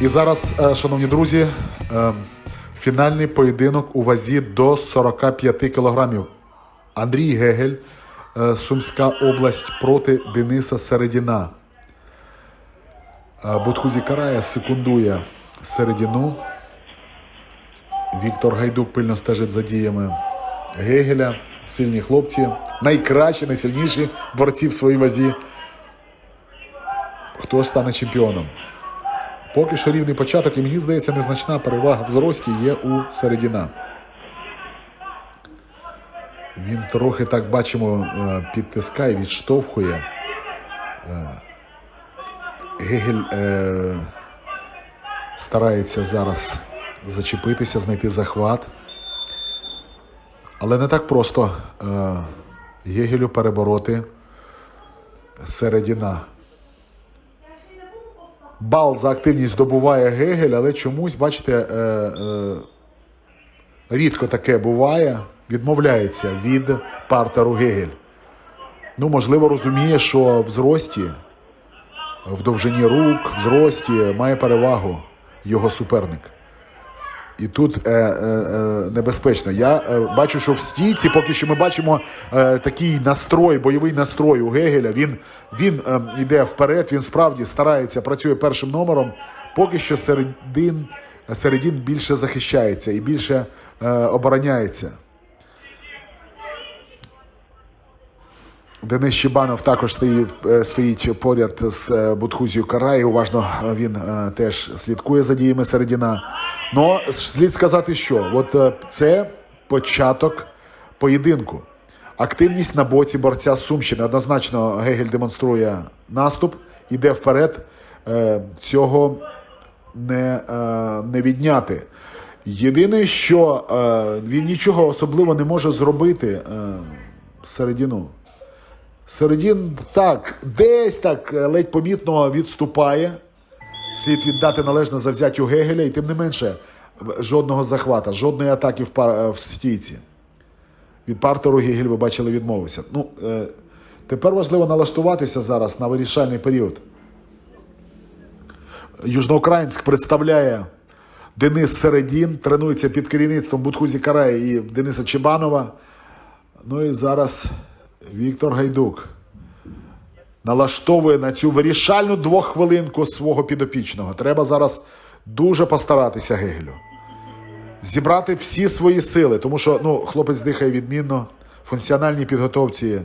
І зараз, е, шановні друзі, е, фінальний поєдинок у вазі до 45 кілограмів. Андрій Гегель, е, Сумська область проти Дениса Середіна. Будхузі Карая секундує Середіну. Віктор Гайдук пильно стежить за діями Гегеля. Сильні хлопці, найкращі, найсильніші борці в своїй вазі. Хто стане чемпіоном? Поки що рівний початок, і мені здається, незначна перевага в зрості є у Середіна. Він трохи так бачимо е, підтискає, відштовхує. Е, Гегель е, старається зараз зачепитися, знайти захват. Але не так просто е, Гегелю перебороти Середіна. Бал за активність здобуває Гегель, але чомусь, бачите, е, е, рідко таке буває. Відмовляється від партеру Гегель. Ну, можливо, розуміє, що в зрості, в довжині рук, в зрості має перевагу його суперник. І тут е, е, е, небезпечно. Я е, бачу, що в стійці поки що ми бачимо е, такий настрой, бойовий настрой у Гегеля. Він, він е, йде вперед, він справді старається, працює першим номером. Поки що середин, середін більше захищається і більше е, обороняється. Денис Щебанов також стоїть, е, стоїть поряд з е, Будхузією Карай. Уважно е, він теж слідкує за діями Середіна. Ну, слід сказати, що от це початок поєдинку. Активність на боці борця Сумщини. Однозначно Гегель демонструє наступ, іде вперед. Цього не, не відняти. Єдине, що він нічого особливо не може зробити Середіну. Середін так, десь так е, ледь помітно відступає. Слід віддати належне завзяттю Гегеля, і тим не менше жодного захвата, жодної атаки в, пар, е, в стійці. Від партеру Гегель, ви бачили, відмовився. Ну, е, тепер важливо налаштуватися зараз на вирішальний період. Южноукраїнськ представляє Денис Середін, тренується під керівництвом Будхузі Карая і Дениса Чебанова. Ну і зараз Віктор Гайдук налаштовує на цю вирішальну двоххвилинку свого підопічного. Треба зараз дуже постаратися Гегелю. Зібрати всі свої сили, тому що ну, хлопець дихає відмінно, функціональній підготовці е,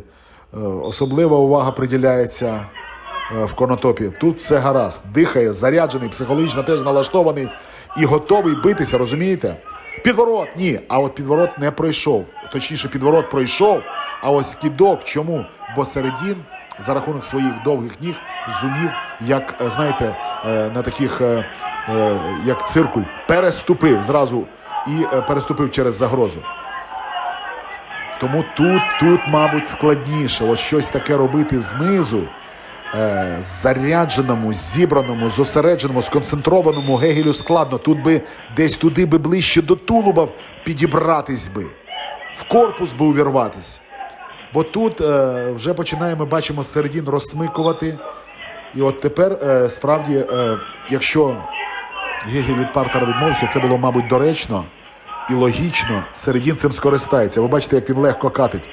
особлива увага приділяється е, в конотопі. Тут все гаразд. Дихає, заряджений, психологічно теж налаштований і готовий битися, розумієте? Підворот ні. А от підворот не пройшов. Точніше, підворот пройшов. А ось кідок. Чому? Бо середін за рахунок своїх довгих ніг зумів, як е, знаєте, е, на таких, е, як циркуль, переступив зразу і переступив через загрозу. Тому тут, тут, мабуть, складніше. От щось таке робити знизу, зарядженому, зібраному, зосередженому, сконцентрованому гегелю складно. Тут би десь туди би ближче до тулуба підібратись би, в корпус би увірватись. Бо тут е, вже починаємо, бачимо середін розсмикувати. І от тепер е, справді, е, якщо Гегель від партера відмовився, це було, мабуть, доречно і логічно. Середін цим скористається. Ви бачите, як він легко катить.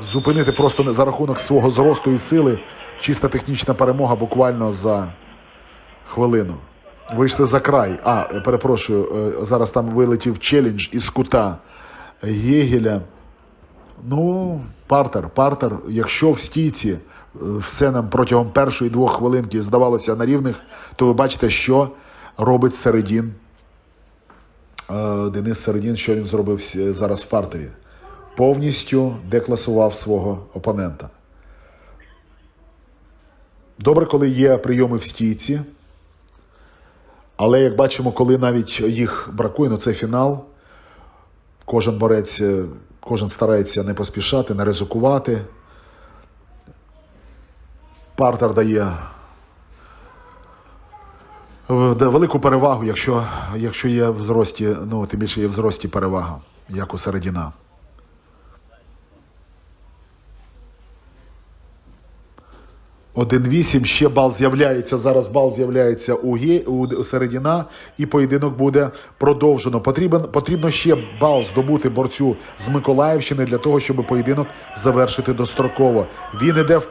Зупинити просто за рахунок свого зросту і сили. Чиста технічна перемога буквально за хвилину. Вийшли за край. А, перепрошую, е, зараз там вилетів челендж із кута Гегеля. Ну, партер, партер, якщо в стійці е, все нам протягом першої двох хвилинки здавалося на рівних, то ви бачите, що робить Середін. Е, Денис Середін, що він зробив зараз в партері. Повністю декласував свого опонента. Добре, коли є прийоми в стійці. Але як бачимо, коли навіть їх бракує, ну це фінал. Кожен борець, е, кожен старається не поспішати, не ризикувати. Партер дає велику перевагу, якщо, якщо є в зрості, ну тим більше є в зрості перевага, як у середіна. 1-8, ще бал з'являється. Зараз бал з'являється у, Ге, у Середіна, і поєдинок буде продовжено. Потрібен, потрібно ще бал здобути борцю з Миколаївщини для того, щоб поєдинок завершити достроково. Він іде в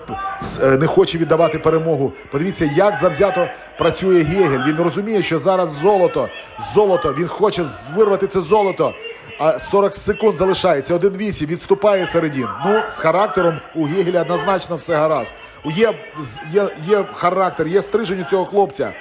е, не хоче віддавати перемогу. Подивіться, як завзято працює Гегель. Він розуміє, що зараз золото, золото. Він хоче вирвати це золото. А 40 секунд залишається. 1-8, відступає середін. Ну, з характером у Гегеля однозначно все гаразд. Є, є, є характер, є стрижень у цього хлопця.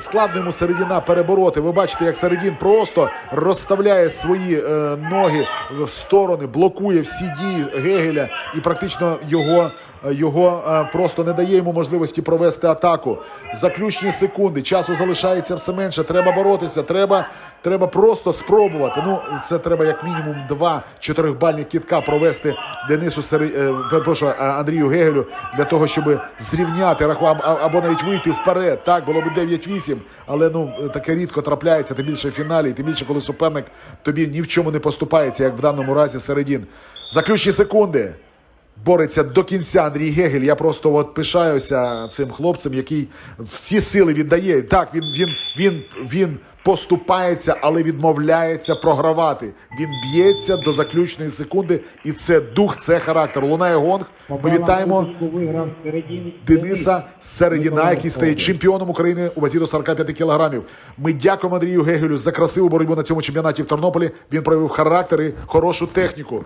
Складно йому середіна перебороти. Ви бачите, як середін просто розставляє свої е, ноги в сторони, блокує всі дії Гегеля і практично його, е, його е, просто не дає йому можливості провести атаку. Заключні секунди, часу залишається все менше. Треба боротися. Треба, треба просто спробувати. Ну, це треба як мінімум два чотирихбальних кітка провести Денису Сери... е, перепрошую, е, Андрію Гегелю для того, щоб зрівняти рахунок або навіть вийти вперед. Так було б 9-8, але ну таке рідко трапляється. Тим більше в фіналі, ти більше, коли суперник тобі ні в чому не поступається, як в даному разі середін. Заключні секунди. Бореться до кінця Андрій Гегель. Я просто от пишаюся цим хлопцем, який всі сили віддає. Так, він, він, він, він поступається, але відмовляється програвати. Він б'ється до заключної секунди, і це дух, це характер. Лунає гонг. Ми вітаємо Дениса Середіна, який стає чемпіоном України у вазі до 45 кілограмів. Ми дякуємо Андрію Гегелю за красиву боротьбу на цьому чемпіонаті в Тернополі. Він проявив характер і хорошу техніку.